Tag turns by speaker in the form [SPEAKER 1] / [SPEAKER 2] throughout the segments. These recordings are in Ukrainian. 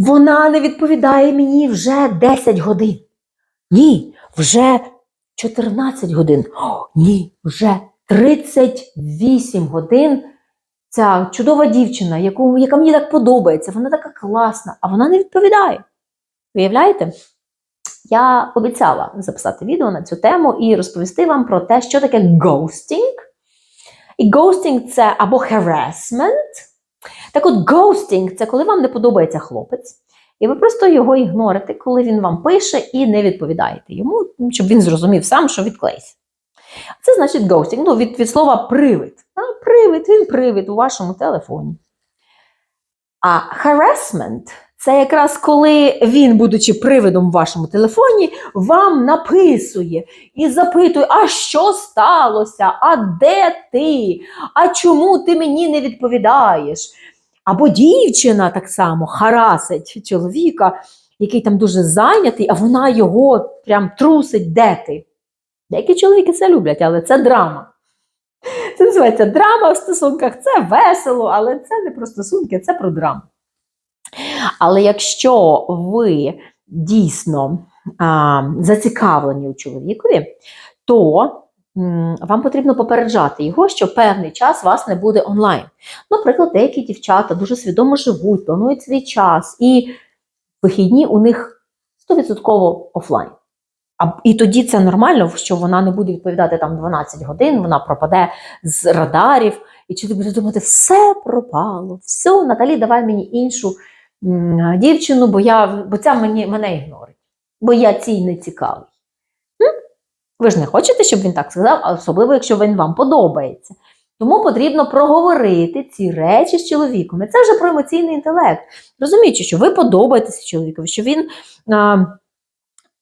[SPEAKER 1] Вона не відповідає мені вже 10 годин. Ні, вже 14 годин. О, ні, вже 38 годин. Ця чудова дівчина, яку, яка мені так подобається, вона така класна, а вона не відповідає. Виявляєте? Я обіцяла записати відео на цю тему і розповісти вам про те, що таке ghosting. І ghosting – це або harassment. Так от, ghosting – це коли вам не подобається хлопець, і ви просто його ігнорите, коли він вам пише і не відповідаєте йому, щоб він зрозумів сам, що відклейся. Це значить ghosting, ну, від, від слова привид. А, привид, він привид у вашому телефоні. А harassment – це якраз коли він, будучи привидом в вашому телефоні, вам написує і запитує, а що сталося, а де ти, а чому ти мені не відповідаєш? Або дівчина так само харасить чоловіка, який там дуже зайнятий, а вона його прям трусить, де ти. Деякі чоловіки це люблять, але це драма. Це називається драма в стосунках, це весело, але це не про стосунки, це про драму. Але якщо ви дійсно а, зацікавлені у чоловікові, то вам потрібно попереджати його, що певний час вас не буде онлайн. Наприклад, деякі дівчата дуже свідомо живуть, планують свій час, і вихідні у них 100% офлайн. А, і тоді це нормально, що вона не буде відповідати там 12 годин, вона пропаде з радарів, і чоловік буде думати, все пропало, все, Наталі, давай мені іншу м, дівчину, бо, я, бо ця мені, мене ігнорить, бо я цій не цікавий. Ви ж не хочете, щоб він так сказав, особливо, якщо він вам подобається. Тому потрібно проговорити ці речі з чоловіком. І це вже про емоційний інтелект. Розуміючи, що ви подобаєтеся чоловікові, що він а,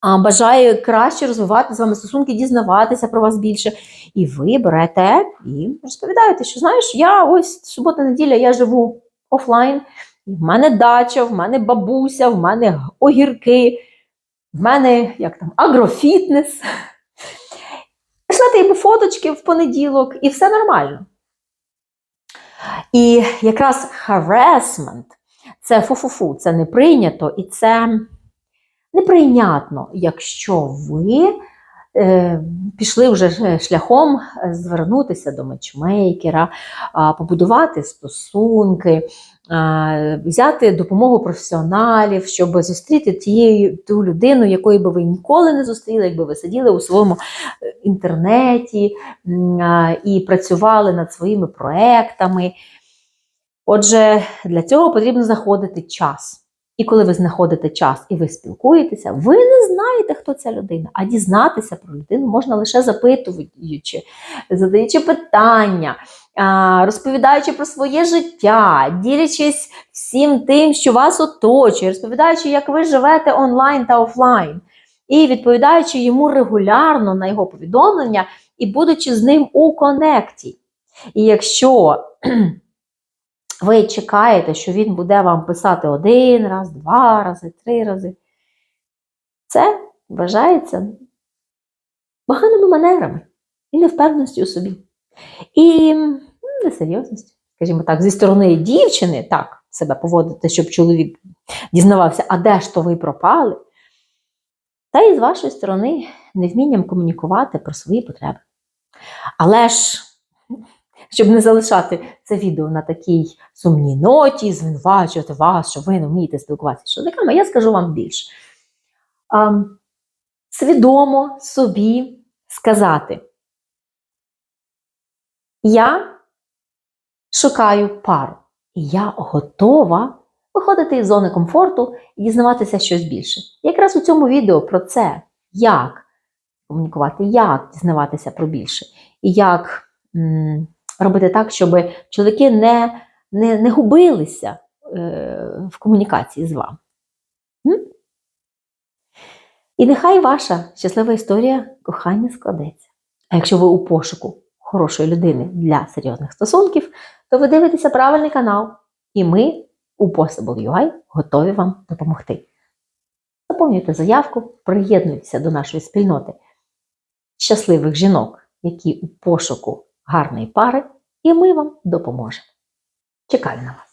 [SPEAKER 1] а, бажає краще розвивати з вами стосунки, дізнаватися про вас більше. І ви берете і розповідаєте, що знаєш, я ось субота-неділя, я живу офлайн, і в мене дача, в мене бабуся, в мене огірки, в мене як там, агрофітнес. Шлете фоточки в понеділок, і все нормально. І якраз harassment – це фу-фу-фу, це не прийнято і це неприйнятно, якщо ви пішли вже шляхом звернутися до матчмейкера, побудувати стосунки, взяти допомогу професіоналів, щоб зустріти тією ту людину, якої би ви ніколи не зустріли, якби ви сиділи у своєму е, інтернеті і працювали над своїми проектами. Отже, для цього потрібно знаходити час. І коли ви знаходите час і ви спілкуєтеся, ви не знаєте, хто ця людина, а дізнатися про людину можна лише запитуючи, задаючи питання, розповідаючи про своє життя, ділячись всім тим, що вас оточує, розповідаючи, як ви живете онлайн та офлайн, і відповідаючи йому регулярно на його повідомлення і будучи з ним у конекті. І якщо ви чекаєте, що він буде вам писати один раз, два рази, три рази. Це вважається поганими манерами і невпевненості у собі. І несерйозністю, скажімо так, зі сторони дівчини так себе поводити, щоб чоловік дізнавався, а де ж то ви пропали. Та і з вашої сторони невмінням комунікувати про свої потреби. Але ж щоб не залишати це відео на такій сумній ноті, звинувачувати вас, що ви не вмієте спілкуватися з чоловіками, я скажу вам більше. Свідомо собі сказати, я шукаю пару, і я готова виходити із зони комфорту і дізнаватися щось більше. Якраз у цьому відео про це, як комунікувати, як дізнаватися про більше, і як робити так, щоб чоловіки не, не, не губилися е, в комунікації з вами. І нехай ваша щаслива історія кохання складеться. А якщо ви у пошуку хорошої людини для серйозних стосунків, то ви дивитеся правильний канал, і ми у Possible UI готові вам допомогти. Заповнюйте заявку, приєднуйтеся до нашої спільноти щасливих жінок, які у пошуку гарної пари, і ми вам допоможемо. Чекаю на вас!